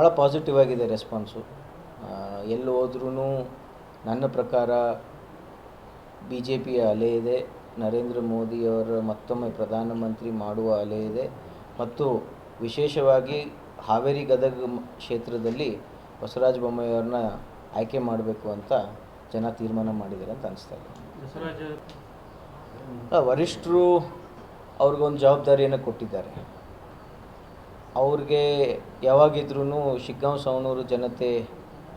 ಭಾಳ ಪಾಸಿಟಿವ್ ಆಗಿದೆ ರೆಸ್ಪಾನ್ಸು ಎಲ್ಲಿ ಹೋದ್ರೂ ನನ್ನ ಪ್ರಕಾರ ಬಿ ಜೆ ಪಿಯ ಅಲೆ ಇದೆ ನರೇಂದ್ರ ಮೋದಿಯವರ ಮತ್ತೊಮ್ಮೆ ಪ್ರಧಾನಮಂತ್ರಿ ಮಾಡುವ ಅಲೆ ಇದೆ ಮತ್ತು ವಿಶೇಷವಾಗಿ ಹಾವೇರಿ ಗದಗ ಕ್ಷೇತ್ರದಲ್ಲಿ ಬಸವರಾಜ ಬೊಮ್ಮಾಯಿಯವ್ರನ್ನ ಆಯ್ಕೆ ಮಾಡಬೇಕು ಅಂತ ಜನ ತೀರ್ಮಾನ ಮಾಡಿದ್ದಾರೆ ಅಂತ ಅನಿಸ್ತಾ ಇದೆ. ವರಿಷ್ಠರು ಅವ್ರಿಗೊಂದು ಜವಾಬ್ದಾರಿಯನ್ನು ಕೊಟ್ಟಿದ್ದಾರೆ. ಅವ್ರಿಗೆ ಯಾವಾಗಿದ್ರೂ ಶಿಗ್ಗಾಂವ್, ಸವಣೂರು ಜನತೆ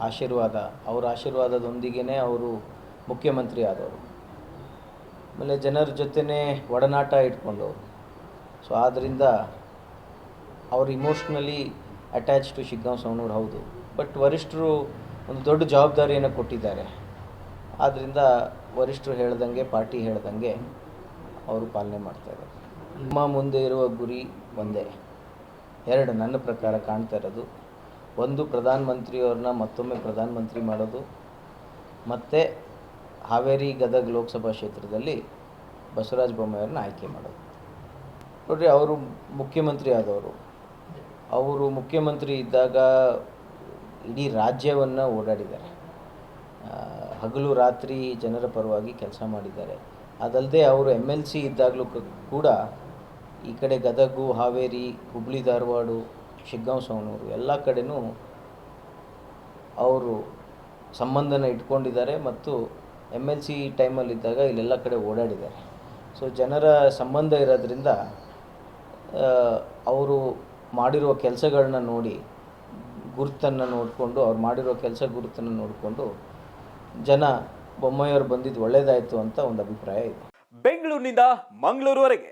ಆಶೀರ್ವಾದ, ಅವ್ರ ಆಶೀರ್ವಾದದೊಂದಿಗೇ ಅವರು ಮುಖ್ಯಮಂತ್ರಿ ಆದವರು. ಆಮೇಲೆ ಜನರ ಜೊತೆನೇ ಒಡನಾಟ ಇಟ್ಕೊಂಡವರು. ಸೊ ಆದ್ದರಿಂದ ಅವ್ರು emotionally attach to Shiggaon, Savanur ಹೌದು. ಬಟ್ ವರಿಷ್ಠರು ಒಂದು ದೊಡ್ಡ ಜವಾಬ್ದಾರಿಯನ್ನು ಕೊಟ್ಟಿದ್ದಾರೆ. ಆದ್ದರಿಂದ ವರಿಷ್ಠರು ಹೇಳ್ದಂಗೆ, ಪಾರ್ಟಿ ಹೇಳ್ದಂಗೆ ಅವರು ಪಾಲನೆ ಮಾಡ್ತಾರೆ ನಿಮ್ಮ ಮುಂದೆ ಇರುವ ಗುರಿ ಒಂದೇ. ಎರಡು ನನ್ನ ಪ್ರಕಾರ ಕಾಣ್ತಾ ಇರೋದು. ಒಂದು ಪ್ರಧಾನಮಂತ್ರಿಯವ್ರನ್ನ ಮತ್ತೊಮ್ಮೆ ಪ್ರಧಾನಮಂತ್ರಿ ಮಾಡೋದು. ಮತ್ತು ಹಾವೇರಿ ಗದಗ ಲೋಕಸಭಾ ಕ್ಷೇತ್ರದಲ್ಲಿ ಬಸವರಾಜ ಬೊಮ್ಮಾಯಿಯವ್ರನ್ನ ಆಯ್ಕೆ ಮಾಡೋದು. ನೋಡಿರಿ, ಅವರು ಮುಖ್ಯಮಂತ್ರಿ ಆದವರು. ಅವರು ಮುಖ್ಯಮಂತ್ರಿ ಇದ್ದಾಗ ಇಡೀ ರಾಜ್ಯವನ್ನು ಓಡಾಡಿದ್ದಾರೆ. ಹಗಲು ರಾತ್ರಿ ಜನರ ಪರವಾಗಿ ಕೆಲಸ ಮಾಡಿದ್ದಾರೆ. ಅದಲ್ಲದೆ ಅವರು ಎಂ ಎಲ್ ಸಿ ಇದ್ದಾಗಲೂ ಕೂಡ ಈ ಕಡೆ ಗದಗು, ಹಾವೇರಿ, ಹುಬ್ಳಿ, ಧಾರವಾಡ, ಶಿಗ್ಗಾಂವ್, ಸವಣೂರು ಎಲ್ಲ ಕಡೆಯೂ ಅವರು ಸಂಬಂಧನ ಇಟ್ಕೊಂಡಿದ್ದಾರೆ ಮತ್ತು ಎಂ ಎಲ್ ಸಿ ಟೈಮಲ್ಲಿದ್ದಾಗ ಇಲ್ಲೆಲ್ಲ ಕಡೆ ಓಡಾಡಿದ್ದಾರೆ. ಸೊ ಜನರ ಸಂಬಂಧ ಇರೋದ್ರಿಂದ ಅವರು ಮಾಡಿರುವ ಕೆಲಸಗಳನ್ನ ನೋಡಿ, ಗುರುತನ್ನು ನೋಡಿಕೊಂಡು, ಅವ್ರು ಮಾಡಿರೋ ಕೆಲಸ ಗುರುತನ್ನು ನೋಡಿಕೊಂಡು ಜನ ಬೊಮ್ಮಯ್ಯವರು ಬಂದಿದ್ದು ಒಳ್ಳೆಯದಾಯಿತು ಅಂತ ಒಂದು ಅಭಿಪ್ರಾಯ ಇದೆ. ಬೆಂಗಳೂರಿನಿಂದ ಮಂಗಳೂರುವರೆಗೆ.